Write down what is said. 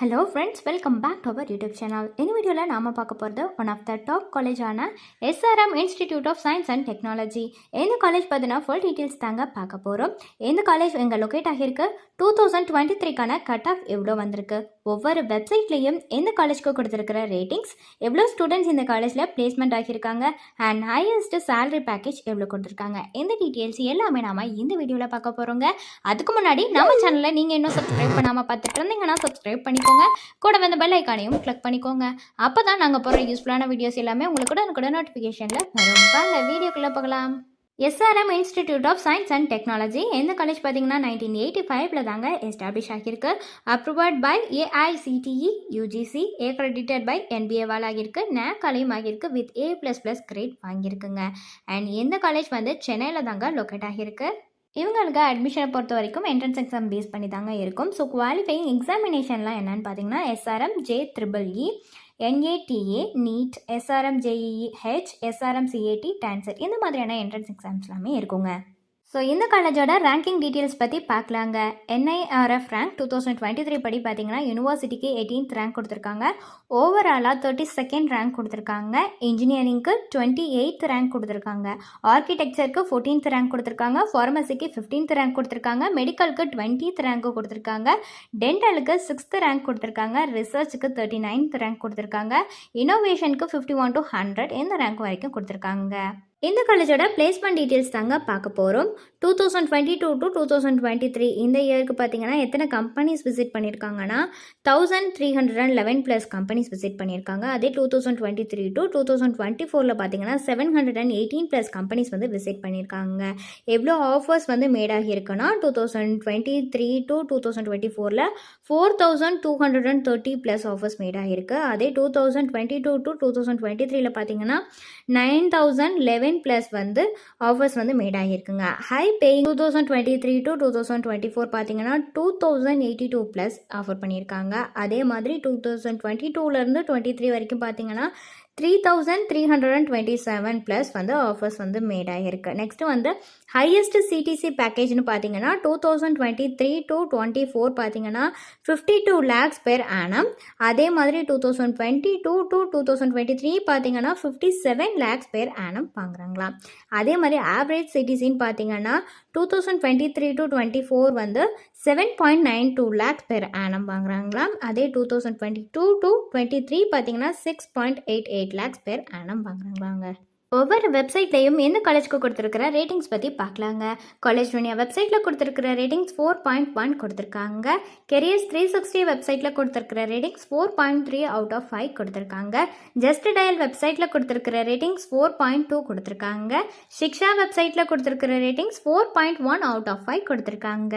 Hello friends welcome back to our YouTube channel இந்த வீடியோவில் நாம் பார்க்க போகிறது one of the top காலேஜான SRM institute of science and technology எந்த காலேஜ் பார்த்தீங்கன்னா ஃபுல் டீட்டெயில்ஸ் தாங்க பார்க்க போகிறோம் எந்த காலேஜ் எங்கள் லொக்கேட் ஆகியிருக்கு? டூ தௌசண்ட் டுவெண்ட்டி த்ரீக்கான கட் ஆஃப் எவ்வளோ வந்திருக்கு? ஒவ்வொரு வெப்சைட்லேயும் எந்த காலேஜ்க்கு கொடுத்துருக்கிற ரேட்டிங்ஸ் எவ்வளோ ஸ்டூடெண்ட்ஸ் இந்த காலேஜில் பிளேஸ்மெண்ட் ஆகியிருக்காங்க? அண்ட் ஹையஸ்ட் சேலரி பேக்கேஜ் எவ்வளோ கொடுத்துருக்காங்க? இந்த டீட்டெயில்ஸ் எல்லாமே நாம இந்த வீடியோவில் பார்க்க போகிறோங்க அதுக்கு முன்னாடி நம்ம சேனலில் நீங்கள் இன்னும் சப்ஸ்கிரைப் பண்ணாமல் பார்த்துட்டு இருந்தீங்கன்னா சப்ஸ்கிரைப் பண்ணிக்கோங்க. கூட வந்து பெல் ஐக்கானையும் கிளிக் பண்ணிக்கோங்க. அப்போ தான் நாங்கள் போகிற யூஸ்ஃபுல்லான வீடியோஸ் எல்லாமே உங்களுக்கு கூட கூட நோட்டிஃபிகேஷனில் வரும். வாங்க வீடியோக்குள்ளே போகலாம். SRM institute of science and technology எந்த காலேஜ் பார்த்தீங்கன்னா நைன்டீன் எயிட்டி ஃபைவ்ல தாங்க எஸ்டாப்ளிஷ் ஆகியிருக்கு. Approved by AICTE UGC accredited by என்பிஏவால் ஆகியிருக்கு. நேக் காலையும் ஆகியிருக்கு. With A plus plus grade வாங்கியிருக்குங்க. And எந்த காலேஜ் வந்து சென்னையில் தாங்க லொக்கேட் ஆகியிருக்கு. இவங்களுக்கு அட்மிஷனை பொறுத்த வரைக்கும் என்ட்ரன்ஸ் எக்ஸாம் பேஸ் பண்ணி தாங்க இருக்கும். ஸோ குவாலிஃபைங் எக்ஸாமினேஷன்லாம் என்னன்னு பார்த்தீங்கன்னா SRM J triple E NATA NEET SRM JEE H SRM CAT dancer இந்த மாதிரியான என்ட்ரன்ஸ் எக்ஸாம்ஸ் எல்லாமே இருக்குங்க. ஸோ இந்த காலேஜோட ரேங்கிங் டீட்டெயில்ஸ் பற்றி பார்க்கலாங்க. NIRF rank two thousand twenty three படி பார்த்தீங்கன்னா யூனிவர்சிட்டிக்கு எயிட்டீன்த் ரேங்க் கொடுத்துருக்காங்க. ஓவராலாக தேர்ட்டி செகண்ட் ரேங்க் கொடுத்துருக்காங்க. இன்ஜினியரிங்க்கு டுவெண்ட்டி எயித் ரேங்க் கொடுத்துருக்காங்க. ஆர்கிடெக்சருக்கு ஃபோர்டீன்த் ரேங்க் கொடுத்துருக்காங்க. ஃபார்மசிக்கு ஃபிஃப்டீன்த் ரேங்க் கொடுத்துருக்காங்க. மெடிக்கலுக்கு டுவெண்ட்டீத் ரேங்க் கொடுத்துருக்காங்க. டென்டலுக்கு சிக்ஸ்த் ரேங்க் கொடுத்துருக்காங்க. ரிசர்ச்சுக்கு தேர்ட்டி நைன்த் ரேங்க் கொடுத்துருக்காங்க. இனோவேஷனுக்கு ஃபிஃப்டி ஒன் டு ஹண்ட்ரட் இந்த ரேங்க் வரைக்கும் கொடுத்துருக்காங்க. இந்த காலேஜோட பிளேஸ்மெண்ட் டீட்டெயில்ஸ் தாங்க பார்க்க போகிறோம் two thousand twenty two to two thousand twenty three இந்த இயருக்கு பார்த்தீங்கன்னா எத்தனை கம்பெனிஸ் விசிட் பண்ணியிருக்காங்கன்னா thousand three hundred and eleven plus companies visit பண்ணியிருக்காங்க அதே two thousand twenty three to two thousand twenty ஃபோரில் பார்த்தீங்கன்னா seven hundred and eighteen plus companies வந்து விசிட் பண்ணியிருக்காங்க எவ்வளோ ஆஃபர்ஸ் வந்து made ஆகியிருக்குன்னா two thousand twenty three to two thousand twenty ஃபோரில் four thousand two hundred and thirty plus offers made ஆகிருக்கு அதே two thousand twenty two to two thousand twenty த்ரீல பார்த்தீங்கன்னா nine thousand eleven plus வந்து offers வந்து made ஆகியிருக்குங்க. High paying two thousand twenty three to two thousand twenty four பார்த்தீங்கன்னா two thousand eighty two plus offer பண்ணியிருக்காங்க. அதே மாதிரி two thousand twenty டூலேருந்து twenty three வரைக்கும் பார்த்தீங்கன்னா three thousand three hundred and twenty seven plus வந்து offers வந்து made ஆகியிருக்கு நெக்ஸ்ட் வந்து ஹையஸ்ட் சிடிசி பேக்கேஜ்னு பார்த்தீங்கன்னா two thousand twenty three to twenty four பார்த்தீங்கன்னா fifty two lakhs per annum அதே மாதிரி two thousand twenty two to two thousand twenty three பார்த்தீங்கன்னா fifty seven lakhs per annum வாங்குறாங்களாம் அதே மாதிரி ஆவரேஜ் சிட்டிசின்னு பார்த்தீங்கன்னா two thousand twenty three to twenty four வந்து seven point nine two lakhs per annum வாங்குறாங்களாம் அதே two thousand twenty two to twenty three பார்த்தீங்கன்னா six point eight eight lakhs per annum வாங்குறாங்களாங்க. ஒவ்வொரு வெப்சைட்லேயும் எந்த காலேஜ்க்கு கொடுத்துருக்கிற ரேட்டிங்ஸ் பற்றி பார்க்கலாங்க. காலேஜ் யூனியா வெப்சைட்டில் கொடுத்துருக்கிற ரேட்டிங்ஸ் ஃபோர் பாயிண்ட் ஒன் கொடுத்துருக்காங்க. கெரியர்ஸ் த்ரீ சிக்ஸ்டி வெப்சைட்டில் கொடுத்துருக்கிற ratings four point three out of five கொடுத்துருக்காங்க. ஜஸ்ட் டயல் வெப்சைட்டில் கொடுத்துருக்கிற ரேட்டிங்ஸ் ஃபோர் பாயிண்ட் டூ கொடுத்துருக்காங்க. சிக்ஷா வெப்சைட்டில் கொடுத்துருக்கிற ratings four point one out of five கொடுத்துருக்காங்க.